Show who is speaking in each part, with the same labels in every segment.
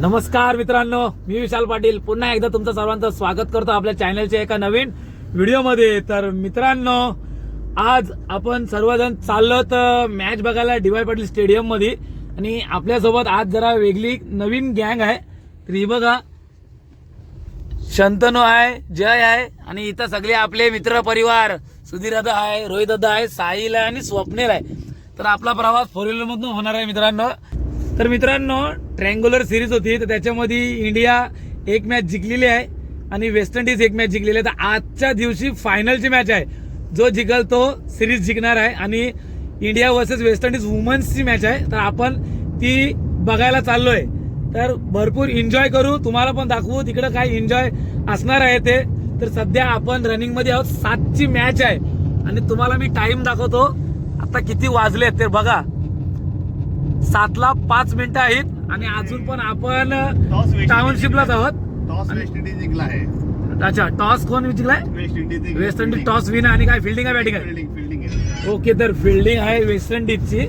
Speaker 1: नमस्कार मित्रांनो मी विशाल पाटील. पुन्हा एकदा तुमचं सर्वांचं स्वागत करतो आपल्या चॅनलच्या एका नवीन व्हिडिओमध्ये तर मित्रांनो आज आपण सर्वजण चाललो तर मॅच बघायला डीवाय पाटील स्टेडियममध्ये आणि आपल्यासोबत आज जरा वेगळी नवीन गँग आहे. तर ही बघा. शंतनू आहे जय आहे. आणि इथं सगळे आपले मित्र परिवार. सुधीर आहे रोहित आहे साहिल आहे आणि स्वप्नील आहे. तर आपला प्रवास फोर व्हीलरमधून होणार आहे मित्रांनो. तर मित्रांनो ट्रँग्युलर सिरीज होती तर त्याच्यामध्ये इंडिया एक मॅच जिंकलेली आहे आणि वेस्ट इंडिज एक मॅच जिंकलेली आहे. तर आजच्या दिवशी फायनलची मॅच आहे. जो जिंकल तो सिरीज जिंकणार आहे आणि इंडिया वर्सेस वेस्ट इंडिज वुमन्सची मॅच आहे. तर आपण ती बघायला चाललोय. तर भरपूर एन्जॉय करू. तुम्हाला पण दाखवू. तिकडं काय एन्जॉय असणार आहे ते. तर सध्या आपण रनिंगमध्ये आहोत. सातची मॅच आहे. आणि तुम्हाला मी टाईम दाखवतो. आता किती वाजले ते बघा. सातला पाच मिनिटं आहेत आणि अजून पण आपण टाउनशिपलाच आहोत.
Speaker 2: टॉस वेस्ट इंडिज जिंकला आहे
Speaker 1: अच्छा टॉस कोण जिंकलाय?
Speaker 2: West Indies
Speaker 1: West Indies toss win आणि काय फिल्डिंग आहे बॅटिंग आहे?
Speaker 2: फिल्डिंग
Speaker 1: ओके तर फिल्डिंग आहे वेस्ट इंडिजची.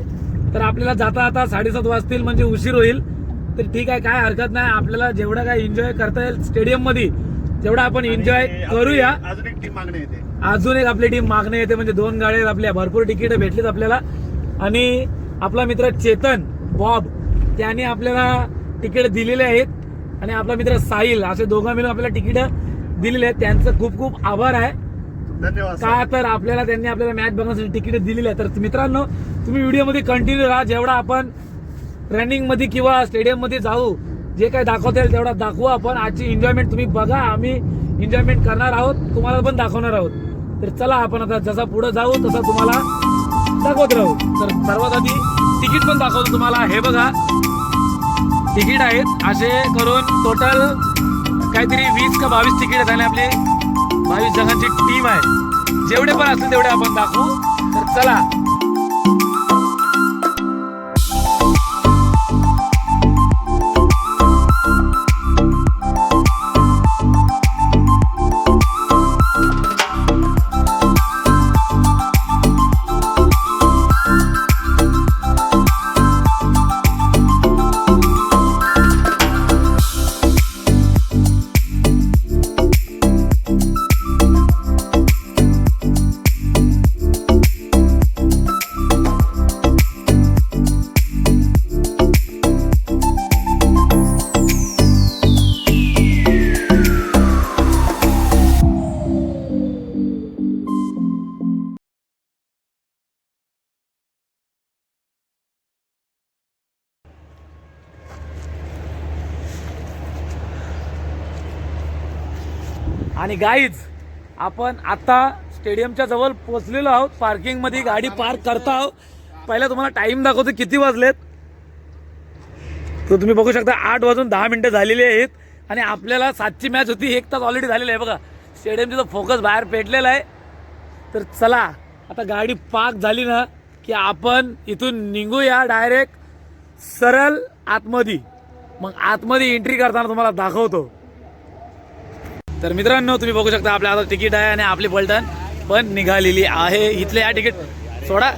Speaker 1: तर आपल्याला जाता आता साडेसात वाजतील म्हणजे उशीर होईल. तर ठीक आहे काय हरकत नाही. आपल्याला जेवढं काय एन्जॉय करता येईल स्टेडियममध्ये तेवढं आपण एन्जॉय करूया.
Speaker 2: अजून एक टीम मागणी येते.
Speaker 1: अजून एक आपली टीम मागणे येते म्हणजे दोन गाड्या आपल्या. भरपूर तिकीट भेटलीत आपल्याला. आणि आपला मित्र चेतन बॉब त्यांनी आपल्याला तिकीट दिलेले आहेत. आणि आपला मित्र साहिल असे दोघं मिळून आपल्याला तिकीट दिलेले आहेत. त्यांचं खूप खूप आभार आहे.
Speaker 2: धन्यवाद
Speaker 1: का. तर आपल्याला त्यांनी आपल्याला मॅच बघण्यासाठी तिकीट दिलेली आहे तर मित्रांनो तुम्ही व्हिडिओमध्ये कंटिन्यू राहा. जेवढा आपण रनिंगमध्ये किंवा स्टेडियममध्ये जाऊ जे काही दाखवता येईल तेवढा दाखवू आपण. आजची एन्जॉयमेंट तुम्ही बघा. आम्ही एन्जॉयमेंट करणार आहोत. तुम्हाला पण दाखवणार आहोत. तर चला आपण आता जसा पुढे जाऊ तसा तुम्हाला दाखवत राहू. तर सर्वात आधी तिकीट पण दाखवतो तुम्हाला. हे बघा. तिकीट आहेत. असे करून टोटल काहीतरी वीस का बावीस तिकीट आहेत आणि आपली बावीस जणांची टीम आहे. जेवढे पण असतील तेवढे आपण दाखवू. तर चला. आणि गाईज आपण आता स्टेडियमच्या जवळ पोहोचलेलो आहोत. पार्किंगमध्ये गाडी पार्क करता आहोत. पहिला तुम्हाला टाईम दाखवतो किती वाजलेत. तर तुम्ही बघू शकता आठ वाजून दहा मिनटं झालेली आहेत. आणि आपल्याला सातची मॅच होती एक तास ऑलरेडी झालेली आहे. बघा स्टेडियमचा फोकस बाहेर पेटलेला आहे. तर चला आता गाडी पार्क झाली ना की आपण इथून निघूया डायरेक्ट सरळ आतमध्ये. मग आतमध्ये एंट्री करताना तुम्हाला दाखवतो. तर मित्रांनो तुम्ही बघू शकता आपल्या आता तिकीट आहे आणि आपली पलटण पण निघालेली आहे. इथले या तिकीट सोडा.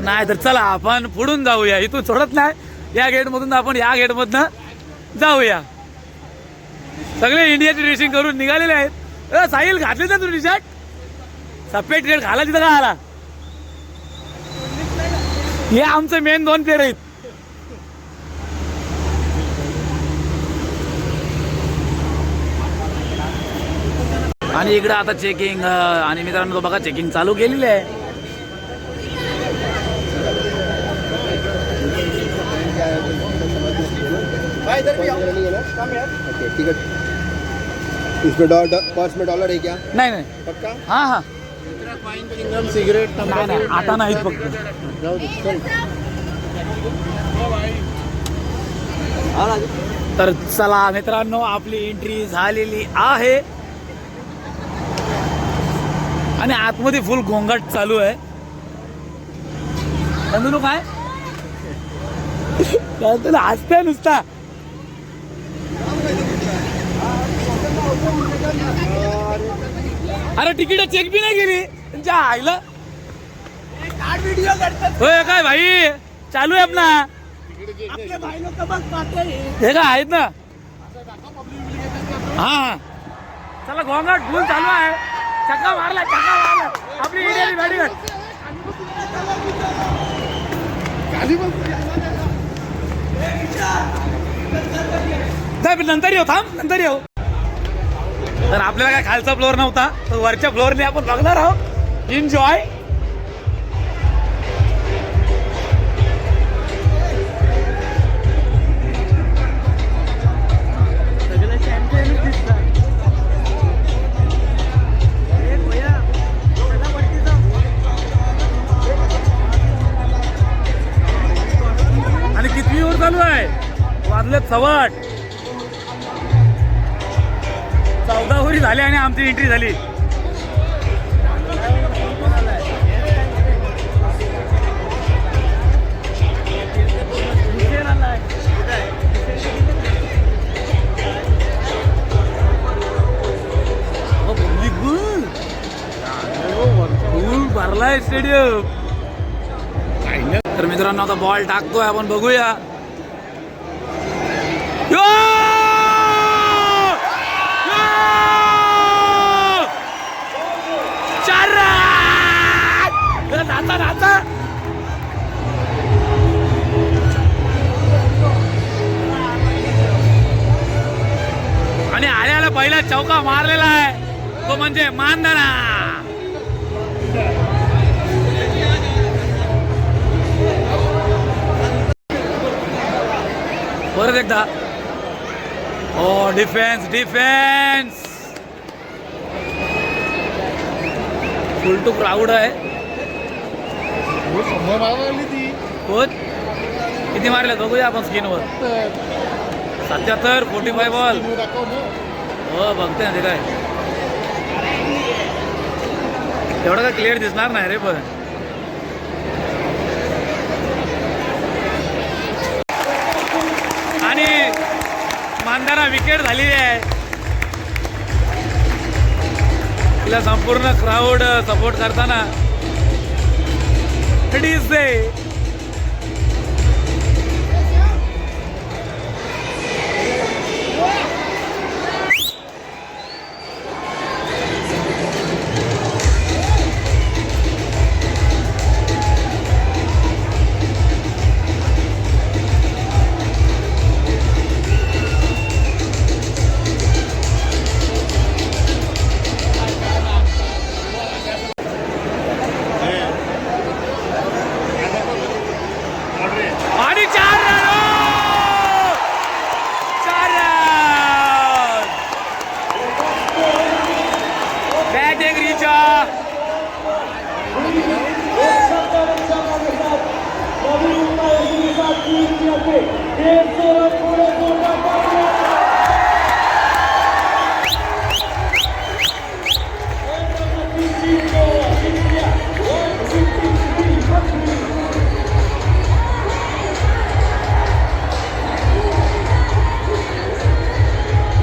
Speaker 1: नाही तर चला आपण पुढून जाऊया. इथून सोडत नाही. या गेटमधून आपण या गेटमधनं जाऊया. सगळे इंडियाची ड्रेसिंग करून निघालेले आहेत. साहिल घातले ना तू टी शर्ट सफेद गेट घाला तिथं का आला? हे आमचे मेन दोन प्लेअर आहेत. आणि इकडं आता चेकिंग आणि मित्रांनो तो बघा चेकिंग चालू केलेली आहे.
Speaker 3: ओके टिकट इसमें डॉलर पर्स में डॉलर है क्या?
Speaker 1: नाही नाही.
Speaker 3: पक्का?
Speaker 1: हा हा.
Speaker 3: चिंगम सिगरेट
Speaker 1: नाही नाही आता नाहीत फक्त. तर चला मित्रांनो आपली एंट्री झालेली आहे. आणि आतमध्ये फुल घोंगाट चालू आहे. नंदनू काय? तुला हसते नुसता? अरे तिकीट चेक बी नाही केली. त्यांच्या आईला. होय काय भाई? चालू आहे आपला. हे का आहेत ना? हा हा. चला गोंगाट फुल चालू आहे. चक्का मारला चक्का मारला. आपली इंडियाची बॅटिंग आहे. नंतर येऊ थांब नंतर येऊ. तर आपल्याला काय खालचा फ्लोअर नव्हता तर वरच्या फ्लोअरने आपण बघणार आहोत. एन्जॉय चालू आहे. वाजलेत सवाट चौदा ओव्हरी झाली आणि आमची एंट्री झाली. भरलाय स्टेडियम तर मित्रांनो आता बॉल टाकतोय आपण बघूया. नाचा नाचा आणि आल्याला पहिला चौका मारलेला आहे. तो म्हणजे मानधना. परत एकदा. हो defence defence full to crowd आहे. कोच किती मारले? बघूया आपण स्क्रीनवर सत्याहत्तर फोर्टी फाय बॉल हो बघते ना ते काय. एवढं काय क्लिअर दिसणार नाही रे पण आणि मानधारा विकेट झालेली आहे. तिला संपूर्ण क्राऊड सपोर्ट करताना. इट इज दे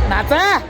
Speaker 1: नाचा साहेल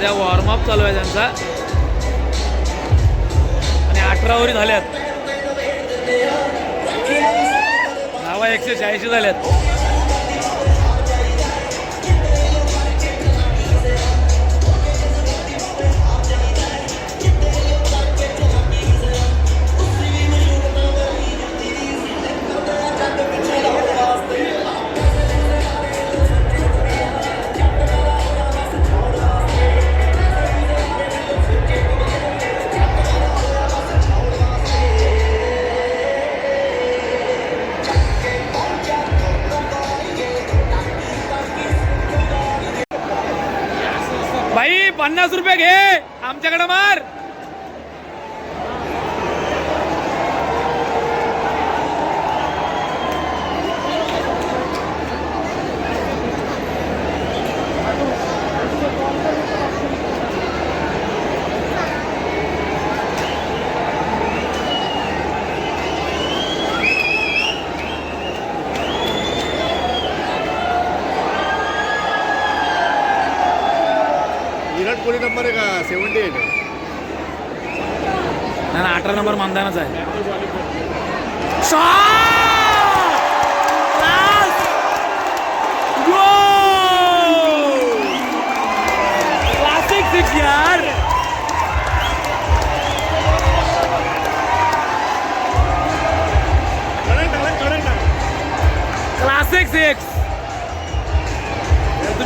Speaker 1: सध्या वॉर्मअप चालू आहे त्यांचा. आणि अठरा ओव्हरी झाल्यात. धावा एकशे शहाऐंशी झाल्यात. पन्नास रुपये घे. आमच्याकडे मार.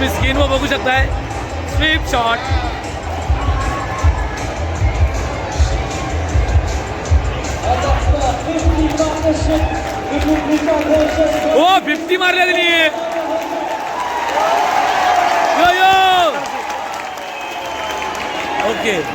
Speaker 1: तुम्ही स्क्रीनवर बघू शकताय. स्वीप शॉट ओ फिफ्टी मारल्या त्यांनी. यो यो. ओके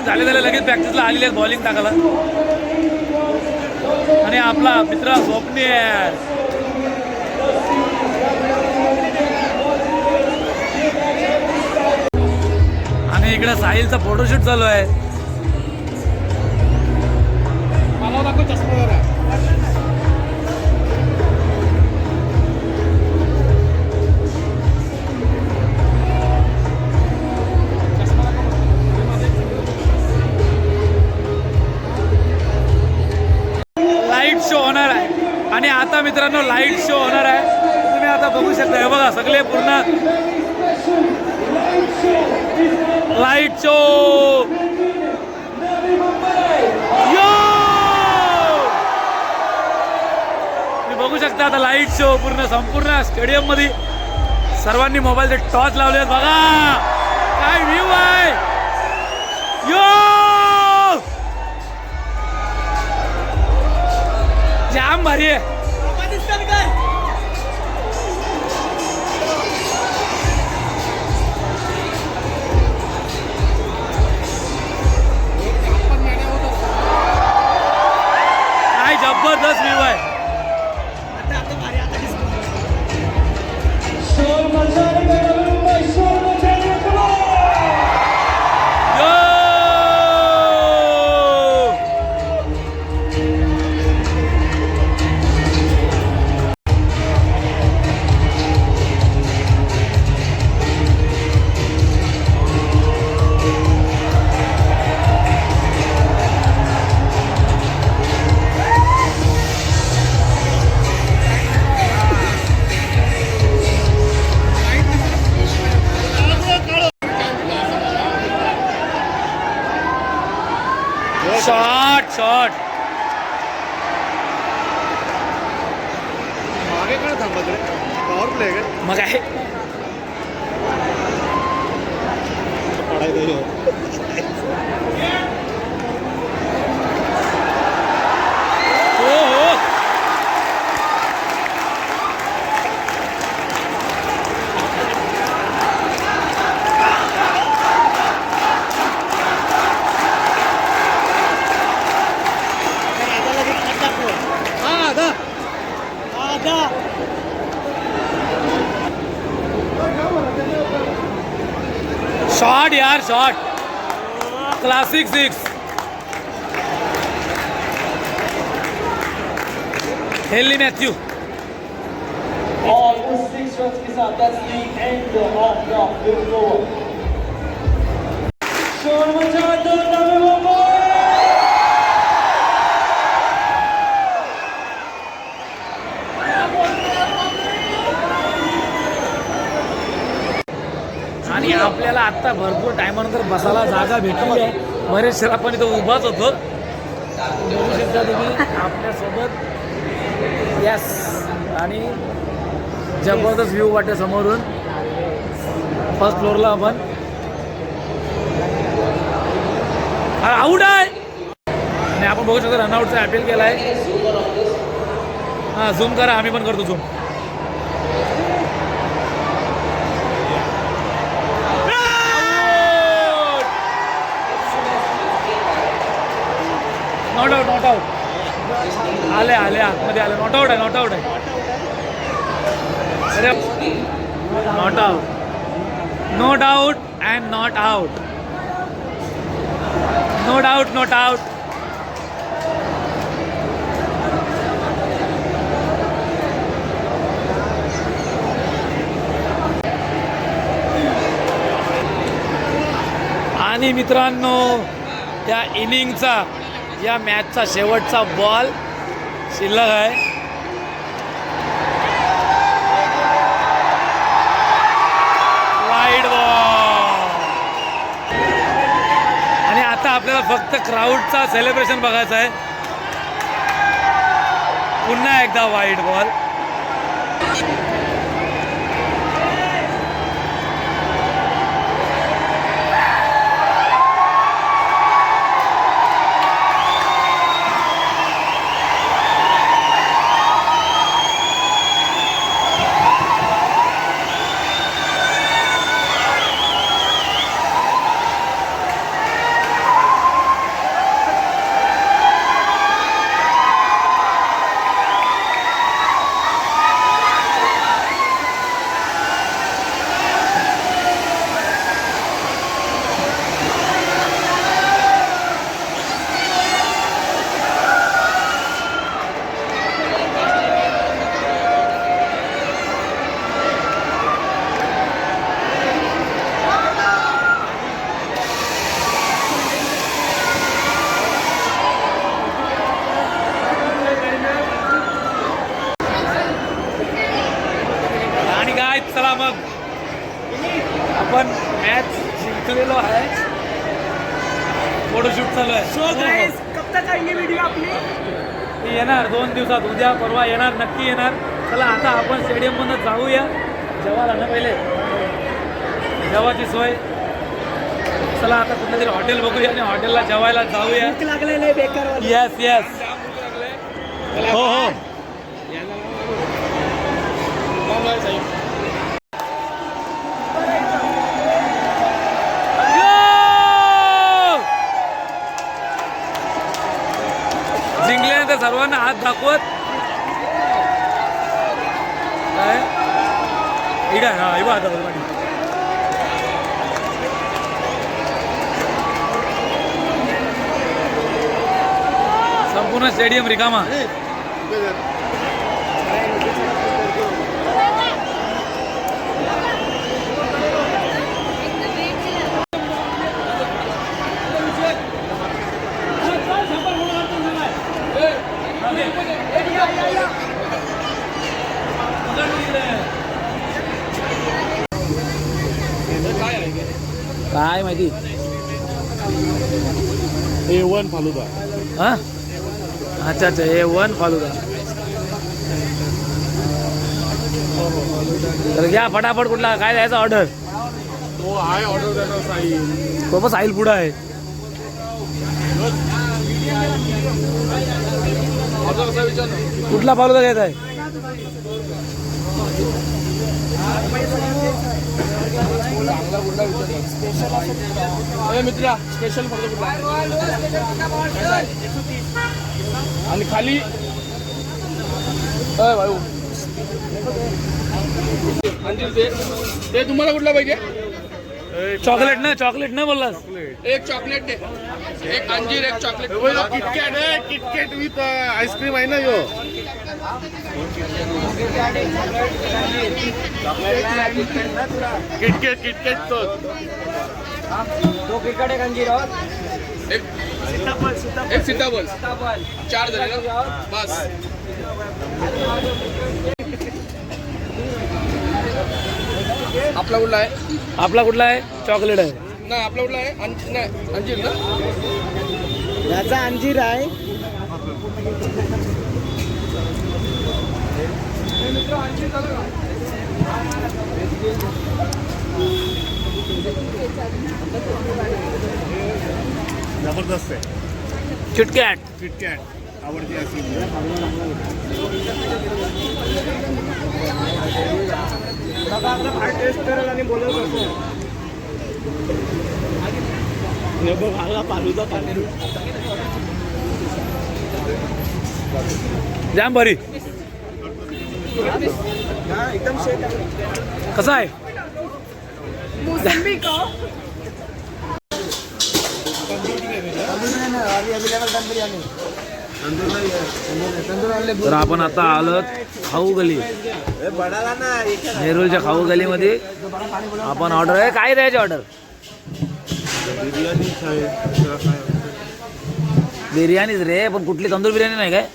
Speaker 1: नाही झाले झाले लगेच प्रॅक्टिसला आलेली आहे बॉलिंग टाकायला. आणि आपला मित्र स्वप्नी आहे. आणि इकडे साहिलचा फोटोशूट चालू आहे.
Speaker 2: मला दाखव चष्मा
Speaker 1: मित्रांनो लाइट शो होणार आहे. तुम्ही आता बघू शकता हे बघा सगळे पूर्ण लाइट शो यो तुम्ही बघू शकता आता लाइट शो पूर्ण संपूर्ण स्टेडियममध्ये सर्वांनी मोबाईलचे टॉर्च लावले आहेत बघा! काय व्ह्यू आहे! यो जाम भारी आहे. जबरदस्त व्ह्यू आहे. Shot. Classic
Speaker 4: six. হেলি Matthew. All six shots that's the end of the field.
Speaker 1: की आपल्याला आत्ता भरपूर टायमानंतर बसायला जागा भेटली आहे. बरेचसे आपण इथं उभाच होतो. बघू शकता तुम्ही आपल्यासोबत यस आणि जबरदस्त व्ह्यू वाटते समोरून. फर्स्ट फ्लोअरला आपण. आऊट आहे. आणि आपण बघू शकतो रनआउटचा अपील केला आहे हां झूम करा आम्ही पण करतो zoom not out not out आले आले आतमध्ये आले. नॉट आउट आहे नॉट आउट आहे. अरे not out no doubt and not out no doubt not out आणि मित्रांनो त्या इनिंगचा या मॅचचा शेवटचा बॉल शिल्लक आहे. वाईड बॉल आणि आता आपल्याला फक्त क्राऊडचा सेलिब्रेशन बघायचं आहे. पुन्हा एकदा वाईड बॉल आणि काय चला मग आपण मॅच जिंकलेलो आहे फोटोशूट चालू आहे
Speaker 5: सो गाइस कब तक आएंगे वीडियो अपनी
Speaker 1: ती येणार दोन दिवसात उद्या परवा येणार नक्की येणार. चला आता आपण स्टेडियम मधून जाऊया. जेवायला ना पहिले जेवाची सोय. चला आता कुठलं तरी हॉटेल बघूया आणि हॉटेलला जेवायला जाऊया.
Speaker 5: बेकार
Speaker 1: येस येस हो हो. सर्वांना हात दाखवत. काय? इकडे हा इवा हात दाखवत पाठी. संपूर्ण स्टेडियम रिकामा. काय माहिती?
Speaker 2: ए वन फालुदा
Speaker 1: हा? अच्छा अच्छा हे वन फालुदा तर घ्या फटाफट कुठला काय द्यायचा ऑर्डर
Speaker 2: तो आहे ऑर्डर देणार साई
Speaker 1: तो पण साहिल पुढं आहे. कुठला फालुदा घ्यायचा आहे?
Speaker 2: मित्रा स्पेशल आणि खाली? अय भाऊ. अंजीर ते ते तुम्हाला कुठला पाहिजे?
Speaker 1: चॉकलेट ना चॉकलेट ना बोललास?
Speaker 2: एक चॉकलेट दे. एक अंजीर एक चॉकलेट. किटकॅट आहे किटकॅट विथ आईस्क्रीम आहे ना यो. किटकॅट किटकॅट तो.
Speaker 5: तो क्रिकेट एक अंजीर और
Speaker 2: एक एक सीताफळ. चार झाले ना? बस. आपला कुठला आहे?
Speaker 1: आपला कुठला आहे? चॉकलेट आहे.
Speaker 2: नाही आपला कुठला आहे? अंज- नाही अंजीर ना?
Speaker 5: याचा अंजीर आहे.
Speaker 2: जबरदस्त आहे.
Speaker 1: किटकॅट
Speaker 2: किटकॅट आवडते अशी
Speaker 5: बघा आता बाहेर टेस्ट करेल आणि बोलत असतो हे बघ आला पालूचा पाणी
Speaker 1: जाम बरी
Speaker 5: हा एकदम शेक आहे
Speaker 1: कसा आहे
Speaker 5: मोसंबी का अवेलेबल दम बिर्याणी
Speaker 1: तर आपण आता आलो खाऊ गली. नेरूलच्या खाऊ गलीमध्ये. आपण ऑर्डर आहे काय द्यायची ऑर्डर बिर्याणीच रे पण कुठली तंदूर बिर्याणी नाही काय?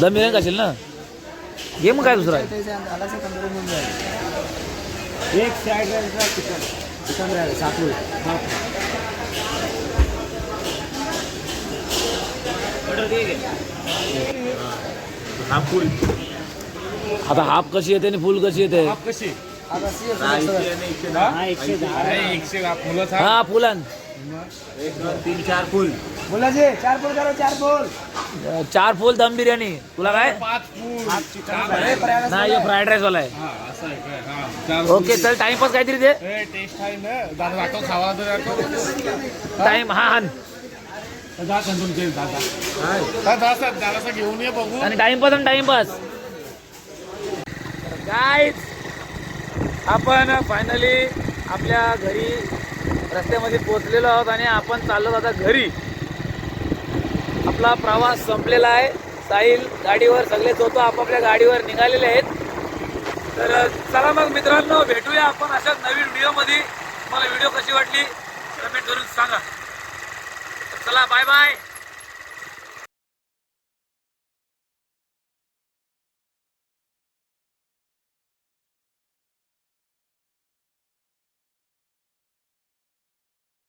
Speaker 1: दम बिर्याणी खाशील ना? घे मग काय दुसरा आहे?
Speaker 5: एक side rice chicken. Chicken rice
Speaker 1: आता हाफ कशी येते आणि फुल कशी येते?
Speaker 2: कशी?
Speaker 5: हा एकशे दहा.
Speaker 2: एकशे फुलं
Speaker 1: हा
Speaker 5: चार बोल करो चार बोल
Speaker 1: चार फुल दम बिर्याणी. तुला काय?
Speaker 2: पाच फूल.
Speaker 1: नाही हे फ्राईड राईस वाला आहे.
Speaker 2: असं आहे काय? हा चार
Speaker 1: ओके चल टाइमपास काहीतरी दे.
Speaker 2: ए, टेस्ट आहे ना. दादा दाखव खावा तर दाखव.
Speaker 1: टाइम हा हान
Speaker 2: दादा दादासा घेऊन ये बघू.
Speaker 1: आणि टाइमपास आणि टाइमपास काय आपण फायनली आपल्या घरी रस्त्यामध्ये पोचलेलो आहोत आणि आपण चाललो आता घरी. आपला प्रवास संपलेला आहे. साहिल गाडीवर सगळे होतो आपापल्या गाडीवर निघालेले आहेत. तर चला मग मित्रांनो भेटूया आपण अशाच नवीन व्हिडिओमध्ये. मला व्हिडिओ कशी वाटली कमेंट करून सांगा. तर चला बाय बाय